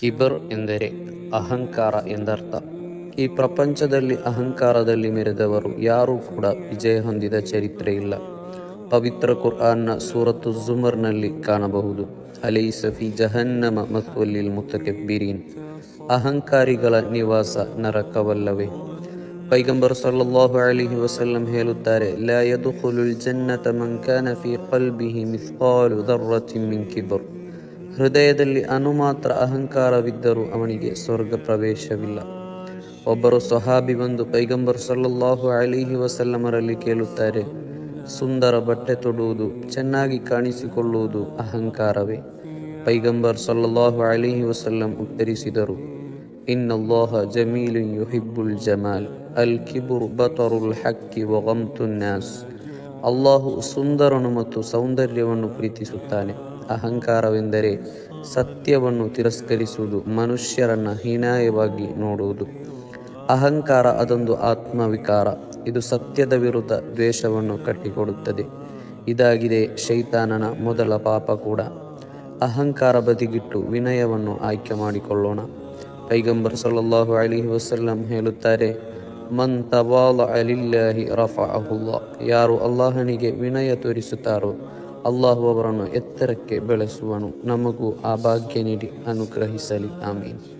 ಕಿಬರ್ ಎಂದರೆ ಅಹಂಕಾರ ಎಂದರ್ಥ. ಈ ಪ್ರಪಂಚದಲ್ಲಿ ಅಹಂಕಾರದಲ್ಲಿ ಮೆರೆದವರು ಯಾರೂ ಕೂಡ ವಿಜಯ ಹೊಂದಿದ ಚರಿತ್ರೆ ಇಲ್ಲ. ಪವಿತ್ರ ಕುರ್ಆನ್ನ ಸೂರತ್ತು ಜುಮರ್ನಲ್ಲಿ ಕಾಣಬಹುದು. ಅಲೈ ಸಫಿ ಜಹನ್ನಮ ಮತ್ತು ಅಲ್ಲಿಲ್ ಮುತಕೆಬ್ಬಿರೀನ್. ಅಹಂಕಾರಿಗಳ ನಿವಾಸ ನರಕವಲ್ಲವೇ. ಪೈಗಂಬರ್ ಸಲ್ಲಲ್ಲಾಹು ಅಲೈಹಿ ವಸಲ್ಲಂ ಹೇಳುತ್ತಾರೆ ಲಯದು ಜನ್ನತ ಮನ್ ಫಿ ಕಲ್ಬಿಹಿ ಮಿಸ್ಕಾಲು ದರ್ರತಿ ಮಿನ್ ಕಿಬರ್. ಹೃದಯದಲ್ಲಿ ಅನುಮಾತ್ರ ಅಹಂಕಾರವಿದ್ದರೂ ಅವನಿಗೆ ಸ್ವರ್ಗ ಪ್ರವೇಶವಿಲ್ಲ. ಒಬ್ಬರು ಸೊಹಾಬಿ ಬಂದು ಪೈಗಂಬರ್ ಸಲ್ಲಲ್ಲಾಹು ಅಲಿಹಿ ವಸಲ್ಲಮರಲ್ಲಿ ಕೇಳುತ್ತಾರೆ, ಸುಂದರ ಬಟ್ಟೆ ತೊಡುವುದು, ಚೆನ್ನಾಗಿ ಕಾಣಿಸಿಕೊಳ್ಳುವುದು ಅಹಂಕಾರವೇ? ಪೈಗಂಬರ್ ಸಲ್ಲಲ್ಲಾಹು ಅಲಿಹಿ ವಸಲ್ಲಂ ಉತ್ತರಿಸಿದರು, ಇನ್ನಲ್ಲಾಹ ಜಮೀಲು ಯುಹಿಬ್ಬುಲ್ ಜಮಾಲ್, ಅಲ್ ಕಿಬುರ್ ಬತರುಲ್ ಹಕ್ಕಿ ವಗಮ್ತುನ್ನಾಸ್ ಅಲ್ಲಾಹು ಸುಂದರನು ಮತ್ತು ಸೌಂದರ್ಯವನ್ನು ಪ್ರೀತಿಸುತ್ತಾನೆ. ಅಹಂಕಾರವೆಂದರೆ ಸತ್ಯವನ್ನು ತಿರಸ್ಕರಿಸುವುದು, ಮನುಷ್ಯರನ್ನು ಹೀನಾಯವಾಗಿ ನೋಡುವುದು. ಅಹಂಕಾರ ಅದೊಂದು ಆತ್ಮವಿಕಾರ. ಇದು ಸತ್ಯದ ವಿರುದ್ಧ ದ್ವೇಷವನ್ನು ಕಟ್ಟಿಕೊಡುತ್ತದೆ. ಇದಾಗಿದೆ ಶೈತಾನನ ಮೊದಲ ಪಾಪ ಕೂಡ. ಅಹಂಕಾರ ಬದಿಗಿಟ್ಟು ವಿನಯವನ್ನು ಆಯ್ಕೆ ಮಾಡಿಕೊಳ್ಳೋಣ. ಪೈಗಂಬರ್ ಸಲ್ಲಲ್ಲಾಹು ಅಲಿ ವಸಲ್ಲಂ ಹೇಳುತ್ತಾರೆ, ಮನ್ ತವಾಲ ಅಲಿಲ್ಲಾಹಿ ರಫಅಹುಲ್ಲಾ ಯಾರು ಅಲ್ಲಾಹನಿಗೆ ವಿನಯ ತೋರಿಸುತ್ತಾರೋ ಅಲ್ಲಾಹು ಅವರನ್ನು ಎತ್ತರಕ್ಕೆ ಬೆಳೆಸುವನು. ನಮಗೂ ಆ ಭಾಗ್ಯ ನೀಡಿ ಅನುಗ್ರಹಿಸಲಿ. ಆಮೀನ್.